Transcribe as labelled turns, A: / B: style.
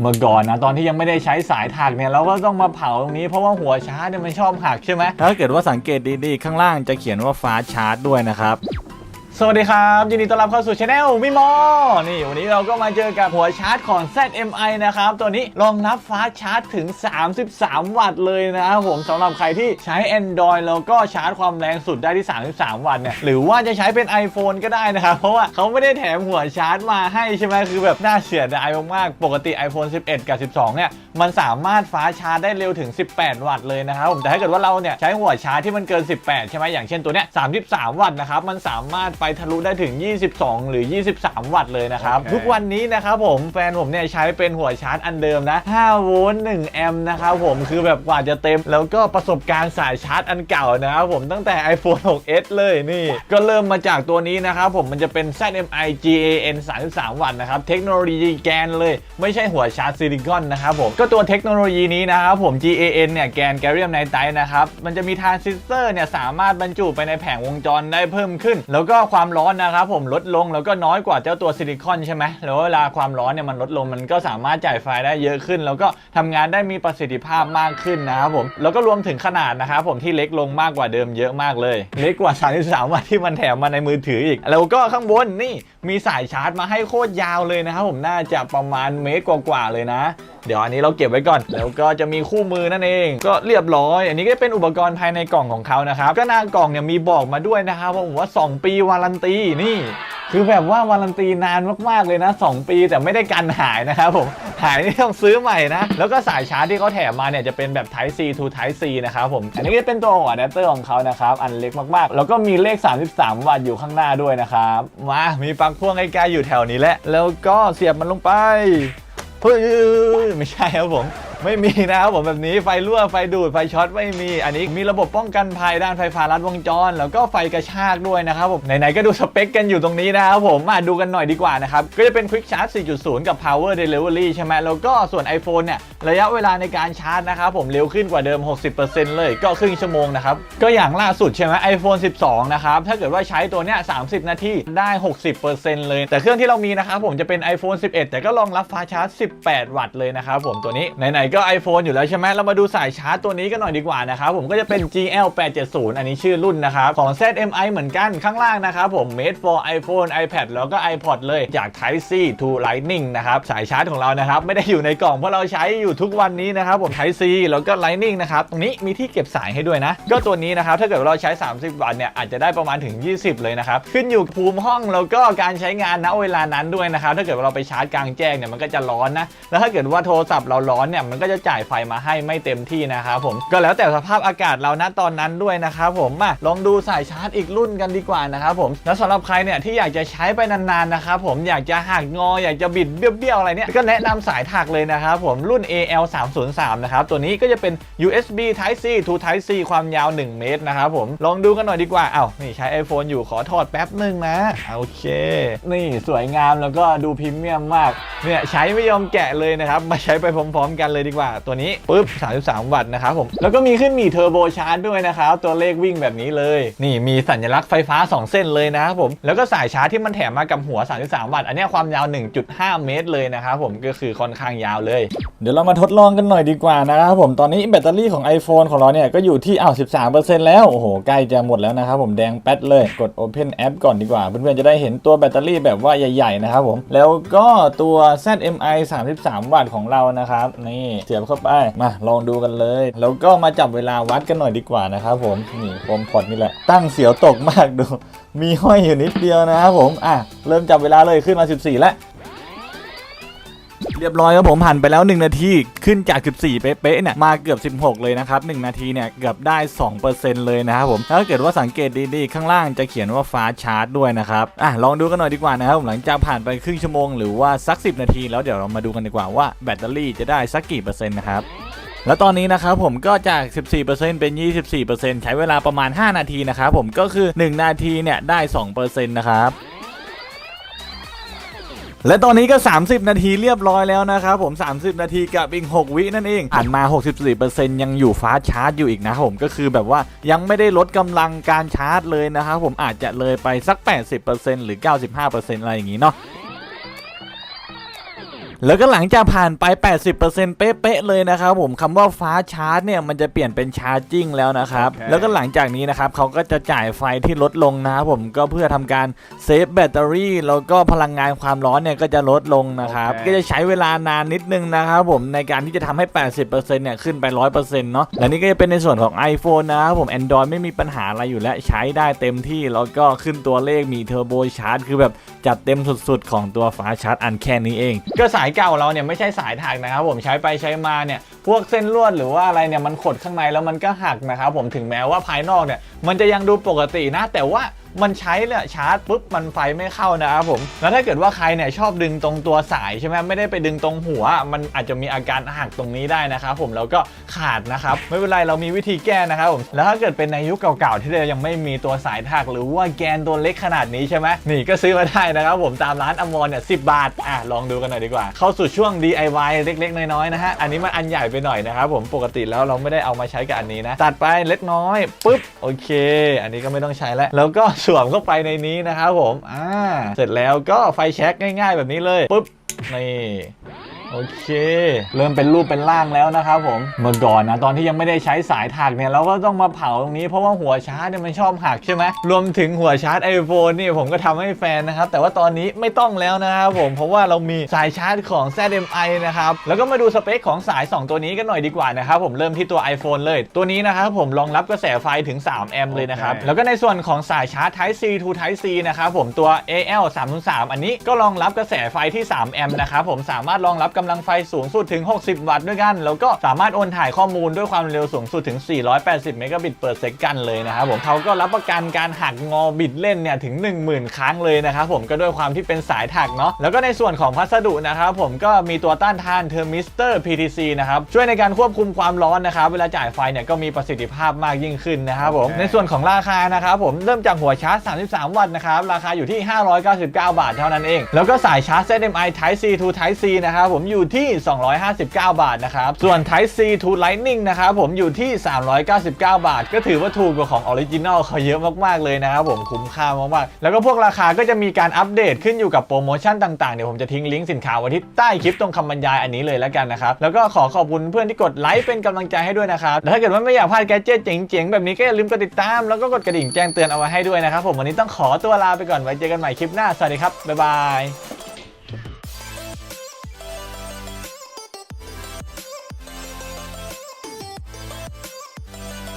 A: เมื่อก่อนนะตอนที่ยังไม่ได้ใช้สายถักเนี่ยเราก็ต้องมาเผาตรงนี้เพราะว่าหัวชาร์จเนี่ยมันชอบหักใช่ไหม
B: ถ้าเกิดว่าสังเกตดีๆ ข้างล่างจะเขียนว่าฟ้าชาร์จด้วยนะครับ
A: สวัสดีครับ ยินดีต้อนรับเข้าสู่ช anel มิโมนี่ วันนี้เราก็มาเจอกับหัวชาร์จของ ZMI นะครับ ตัวนี้รองรับฟ้าชาร์จถึง 33 วัตต์เลยนะครับผมสำหรับใครที่ใช้ Android แล้วก็ชาร์จความแรงสุดได้ที่ 33 วัตต์เนี่ยหรือว่าจะใช้เป็น iPhone ก็ได้นะครับ เพราะว่าเขาไม่ได้แถมหัวชาร์จมาให้ใช่ไหมคือแบบน่าเสียดายมากๆปกติ iPhone 11 กับ 12 เนี่ยมันสามารถฟ้าชาร์จได้เร็วถึง 18 วัตต์เลยนะครับผมแต่ถ้าเกิดว่าเราเนี่ยใช้หัวชาร์จที่มันเกิน 18 ใช่ไหมอย่างเช่นตัวเนี้ย33 วัตต์นะครับมันสามารถทะลุได้ถึง 22 หรือ 23 วัตต์เลยนะครับ
B: โอเค
A: ทุกวันนี้นะครับผมแฟนผมเนี่ยใช้เป็นหัวชาร์จอันเดิมนะ 5 โวลต์ 1 แอมป์นะครับผมคือแบบกว่าจะเต็ม แล้วก็ประสบการณ์สายชาร์จอันเก่านะครับผมตั้งแต่ iPhone 6s เลยนี่ ก็เริ่มมาจากตัวนี้นะครับผมมันจะเป็น ZMI GAN 33 วัตต์นะครับ เทคโนโลยีแกนเลย ไม่ใช่หัวชาร์จซิลิคอนนะครับผมก็ตัวเทคโนโลยีนี้นะครับผม GAN เนี่ยแกนแกเรียมไนไตนะครับมันจะมีทรานซิสเตอร์เนี่ยสามารถบรรจุไปในแผงวงจรได้เพิ่มขึ้น แล้วก็ความร้อนนะครับผมลดลงแล้วก็น้อยกว่าเจ้าตัวซิลิคอนใช่ไหมแล้วเวลาความร้อนเนี่ยมันลดลงมันก็สามารถจ่ายไฟได้เยอะขึ้น แล้วก็ทำงานได้มีประสิทธิภาพมากขึ้นนะครับผมแล้วก็รวมถึงขนาดนะครับผมที่เล็กลงมากกว่าเดิมเยอะมากเลย เล็กกว่า 33วัตต์ที่มันแถมมาในมือถืออีก แล้วก็ข้างบนนี่ มีสายชาร์จมาให้โคตรยาวเลยนะครับผมน่าจะประมาณเมตรกว่าๆเลยนะ เดี๋ยวอันนี้เราเก็บไว้ก่อน แล้วก็จะมีคู่มือนั่นเอง ก็เรียบร้อย อันนี้ก็เป็นอุปกรณ์ภายในกล่องของเขานะครับ ก็หน้ากล่องเนี่ยมีบอกมาด้วยนะครับว่าผมว่า 2 ปีวารันตีนี่ คือแบบว่าวารันตีนานมากๆเลยนะ 2 ปีแต่ไม่ได้กันหายนะครับผม หายนี่ต้องซื้อใหม่นะ แล้วก็สายชาร์จที่เขาแถมมาเนี่ยจะเป็นแบบ Type C to Type C นะครับผม อันนี้ก็เป็นตัวหัวอะแดปเตอร์ของเขานะครับ อันเล็กมากๆ แล้วก็มีเลข 33 วัตต์อยู่ข้างหน้าด้วยนะครับ มา มีปลั๊กพ่วงใกล้ๆอยู่แถวนี้แหละ แล้วก็เสียบมันลงไปเฮ้ยไม่ใช่ครับผม ไม่มีนะครับผมแบบนี้ไฟรั่วไฟดูดไฟช็อตไม่มี อันนี้มีระบบป้องกันภัยด้านไฟฟ้าลัดวงจร แล้วก็ไฟกระชากด้วยนะครับผมไหนๆก็ดูสเปคกันอยู่ตรงนี้นะครับผมมาดูกันหน่อยดีกว่านะครับก็จะเป็น Quick Charge 4.0 กับ Power Delivery ใช่ไหมแล้วก็ส่วน iPhone เนี่ยระยะเวลาในการชาร์จนะครับผมเร็วขึ้นกว่าเดิม 60%เลยก็ครึ่งชั่วโมงนะครับก็อย่างล่าสุดใช่ไหม iPhone 12 นะครับถ้าเกิดว่าใช้ตัวเนี้ย 30 นาทีได้ 60%เลย แต่เครื่องที่เรามีนะครับผมจะเป็น iPhone 11 แต่ก็รองรับฟ้าชาร์จ 18 วัตต์เลยนะครับผมตัวนี้ไหนๆก็ iPhone อยู่แล้วใช่ไหมเรามาดูสายชาร์จตัวนี้กันหน่อยดีกว่านะครับผมก็จะเป็น GL 870อันนี้ชื่อรุ่นนะครับของ ZMI เหมือนกันข้างล่างนะครับผม made for iPhone iPad แล้วก็ iPod เลยจาก Type C to Lightning นะครับสายชาร์จของเรานะครับไม่ได้อยู่ในกล่องเพราะเราใช้อยู่ทุกวันนี้นะครับผม Type C แล้วก็ Lightning นะครับตรงนี้มีที่เก็บสายให้ด้วยนะ ก็ตัวนี้นะครับถ้าเกิดเราใช้ 30 วัตต์เนี่ยอาจจะได้ประมาณถึง 20 เลยนะครับขึ้นอยู่ภูมิห้องแล้วก็การใช้งานณเวลานั้นด้วยนะครับถ้าเกิดเราไปชาร์จกลางแจ้งเนี่ยมันก็จะร้อนนะแล้วถ้าเกิดว่าโทรศัพท์เราร้อนเนี่ยมันก็จะจ่ายไฟมาให้ไม่เต็มที่นะครับผมก็แล้วแต่สภาพอากาศเราณตอนนั้นด้วยนะครับผมมาลองดูสายชาร์จอีกรุ่นกันดีกว่านะครับผมแล้วสำหรับใครเนี่ยที่อยากจะใช้ไปนานๆนะครับผมอยากจะหักงออยากจะบิดเบี้ยวๆอะไรเนี่ยก็แนะนำสายถักเลยนะครับผมรุ่น AL 3 0 3นะครับตัวนี้ก็จะเป็น USB Type C to Type C ความยาว 1 เมตรนะครับผมลองดูกันหน่อยดีกว่าเอ้านี่ใช้ iPhone อยู่ขอถอดแป๊บหนึ่งนะโอเค นี่สวยงามแล้วก็ดูพรีเมียมมากเนี่ยใช้ไม่ยอมแกะเลยนะครับมาใช้ไปพร้อมๆ กันเลยดีกว่าตัวนี้ปุ๊บ 33 วัตต์นะครับผม แล้วก็มีขึ้นมีเทอร์โบชาร์จด้วยนะครับ ตัวเลขวิ่งแบบนี้เลย นี่มีสัญลักษณ์ไฟฟ้า 2 เส้นเลยนะครับผม แล้วก็สายชาร์จที่มันแถมมากับหัว 33 วัตต์ อันนี้ความยาว 1.5 เมตรเลยนะครับผม ก็คือค่อนข้างยาวเลย
B: เดี๋ยวเรามาทดลองกันหน่อยดีกว่านะครับผม ตอนนี้แบตเตอรี่ของ iPhone ของเราเนี่ยก็อยู่ที่อ้าว13%แล้ว โอ้โห ใกล้จะหมดแล้วนะครับผม แดงแป๊ดเลย กด Open App ก่อนดีกว่า เพื่อนๆ จะได้เห็นตัวแบตเตอรี่แบบว่าใหญ่ๆ นะครับผม แล้วก็ตัว ZMI 33 วัตต์ของเรานะครับ นี่เสียบเข้าไปมาลองดูกันเลย แล้วก็มาจับเวลาวัดกันหน่อยดีกว่านะครับผมนี่โฟมพอดนี่แหละ ตั้งเสียวตกมากดู มีห้อยอยู่นิดเดียวนะครับผมอะเริ่มจับเวลาเลยขึ้นมา 14 แล้ว รียบร้อยครับผมผ่านไปแล้ว 1 นาทีขึ้นจาก 14 เป๊ะๆเนี่ยมาเกือบ 16 เลยนะครับ 1 นาทีเนี่ยเกือบได้ 2%เลยนะครับผมถ้าเกิดว่าสังเกตดีๆ ข้างล่างจะเขียนว่าฟ้าชาร์จด้วยนะครับอะลองดูกันหน่อยดีกว่านะครับผมหลังจากผ่านไปครึ่งชั่วโมงหรือว่าสัก 10 นาที แล้วเดี๋ยวเรามาดูกันดีกว่าว่าแบตเตอรี่จะได้สักกี่เปอร์เซ็นต์นะครับแล้วตอนนี้นะครับผมก็จาก 14%เป็น 24%ใช้เวลาประมาณ 5 นาทีนะครับผมก็คือ 1 นาทีเนี่ยได้ 2%นะครับ และตอนนี้ก็ 30 นาทีเรียบร้อยแล้วนะครับผม 30 นาทีกับอีก 6 วินั่นเองอ่านมา 64%ยังอยู่ฟ้าชาร์จอยู่อีกนะครับผมก็คือแบบว่ายังไม่ได้ลดกำลังการชาร์จเลยนะครับผมอาจจะเลยไปสัก 80%หรือ 95%อะไรอย่างนี้เนาะ แล้วก็หลังจากผ่านไป 80%เป๊ะๆเลยนะครับผมคำว่าฟ้าชาร์จเนี่ยมันจะเปลี่ยนเป็นชาร์จิ่งแล้วนะครับ
A: โอเค
B: แล้วก็หลังจากนี้นะครับเขาก็จะจ่ายไฟที่ลดลงนะครับผมก็เพื่อทำการเซฟแบตเตอรี่แล้วก็พลังงานความร้อนเนี่ยก็จะลดลงนะครับ ก็จะใช้เวลานานนิดนึงนะครับผมในการที่จะทำให้ 80%เนี่ยขึ้นไป 100%เนาะและนี่ก็จะเป็นในส่วนของ iPhone นะครับผม Android ไม่มีปัญหาอะไรอยู่แล้วใช้ได้เต็มที่แล้วก็ขึ้นตัวเลขมีเทอร์โบชาร์จคือแบบจัดเต็มสุดๆ ของตัวฟ้าชาร์จอันแค่นี้เอง
A: ก็สายเก่าเราเนี่ยไม่ใช่สายถักนะครับผมใช้ไปใช้มาเนี่ยพวกเส้นลวดหรือว่าอะไรเนี่ยมันขดข้างในแล้วมันก็หักนะครับผมถึงแม้ว่าภายนอกเนี่ยมันจะยังดูปกตินะแต่ว่า มันใช้เนี่ยชาร์จปุ๊บมันไฟไม่เข้านะครับผมแล้วถ้าเกิดว่าใครเนี่ยชอบดึงตรงตัวสายใช่ไหมไม่ได้ไปดึงตรงหัว มันอาจจะมีอาการหักตรงนี้ได้นะครับผมแล้วก็ขาดนะครับไม่เป็นไรเรามีวิธีแก้นะครับผมแล้วถ้าเกิดเป็นในยุคเก่าๆที่เรายังไม่มีตัวสายถักหรือว่าแกนตัวเล็กขนาดนี้ใช่ไหมนี่ก็ซื้อมาได้นะครับผมตามร้านอมรเนี่ยสิบาทอะลองดูกันหน่อยดีกว่า เข้าสู่ช่วง DIY เล็กๆ น้อยๆนะฮะอันนี้มันอันใหญ่ไปหน่อยนะครับผมปกติแล้วเราไม่ได้เอามาใช้กับอันนี้นะตัดไปเล็กน้อยปุ๊บโอเค อันนี้ก็ไม่ต้องใช้แล้วแล้วก็สวมเข้าไปในนี้นะครับผมอ่าเสร็จแล้วก็ไฟแช็กง่าย ๆ แบบนี้เลยปุ๊บนี่ โอเค เริ่มเป็นรูปเป็นร่างแล้วนะครับผม เมื่อก่อนนะตอนที่ยังไม่ได้ใช้สายถักเนี่ยเราก็ต้องมาเผาตรงนี้เพราะว่าหัวชาร์จเนี่ยมันชอบหักใช่ไหมรวมถึงหัวชาร์จ iPhone นี่ผมก็ทำให้แฟนนะครับ แต่ว่าตอนนี้ไม่ต้องแล้วนะครับผมเพราะว่าเรามีสายชาร์จของ ZMI นะครับ แล้วก็มาดูสเปคของสาย 2 ตัวนี้กันหน่อยดีกว่านะครับผมเริ่มที่ตัว iPhone เลย ตัวนี้นะครับผมรองรับกระแสไฟถึง 3 แอมป์เลยนะครับ
B: โอเค
A: แล้วก็ในส่วนของสายชาร์จ Type C to Type C นะครับผมตัว AL 303อันนี้ก็รองรับกระแสไฟที่ 3 แอมป์นะครับผมสามารถรองรับกำลังไฟสูงสุดถึง 60 วัตต์ด้วยกัน แล้วก็สามารถโอนถ่ายข้อมูลด้วยความเร็วสูงสุดถึง 480 เมกะบิตเปิดเซกันเลยนะครับผมเขาก็รับประกันการหักงอบิตเล่นเนี่ยถึง 10,000 ครั้งเลยนะครับผมก็ด้วยความที่เป็นสายถักเนาะแล้วก็ในส่วนของพัสดุนะครับผมก็มีตัวต้านทานเทอร์มิสเตอร์ PTC นะครับช่วยในการควบคุมความร้อนนะครับเวลาจ่ายไฟเนี่ยก็มีประสิทธิภาพมากยิ่งขึ้นนะครับผม
B: โอเค
A: ในส่วนของราคานะครับผมเริ่มจากหัวชาร์จ 33 วัตต์นะครับราคาอยู่ที่ 599 บาทเท่านั้นเอง แล้วก็สายชาร์จ ZMI Type C to Type C นะครับผมอยู่ที่ 259 บาทนะครับ ส่วน Type C to Lightning นะครับผมอยู่ที่ 399 บาท ก็ถือว่าถูกกว่าของออริจินอลเขาเยอะมากๆเลยนะครับผมคุ้มค่ามากๆ แล้วก็พวกราคาก็จะมีการอัปเดตขึ้นอยู่กับโปรโมชั่นต่างๆ เดี๋ยวผมจะทิ้งลิงก์สินค้าไว้ที่ใต้คลิปตรงคำบรรยายอันนี้เลยแล้วกันนะครับ แล้วก็ขอขอบคุณเพื่อนที่กดไลค์เป็นกำลังใจให้ด้วยนะครับแล้วถ้าเกิดว่าไม่อยากพลาดแกดเจิตเจ๋งๆ แบบนี้ก็อย่าลืมกดติดตาม แล้วก็กดกระดิ่งแจ้งเตือนเอาไว้ให้ด้วยนะครับผมวันนี้ต้องขอตัวลาไปก่อนไว้เจอกันใหม่คลิปหน้าสวัสดีครับบ๊ายบาย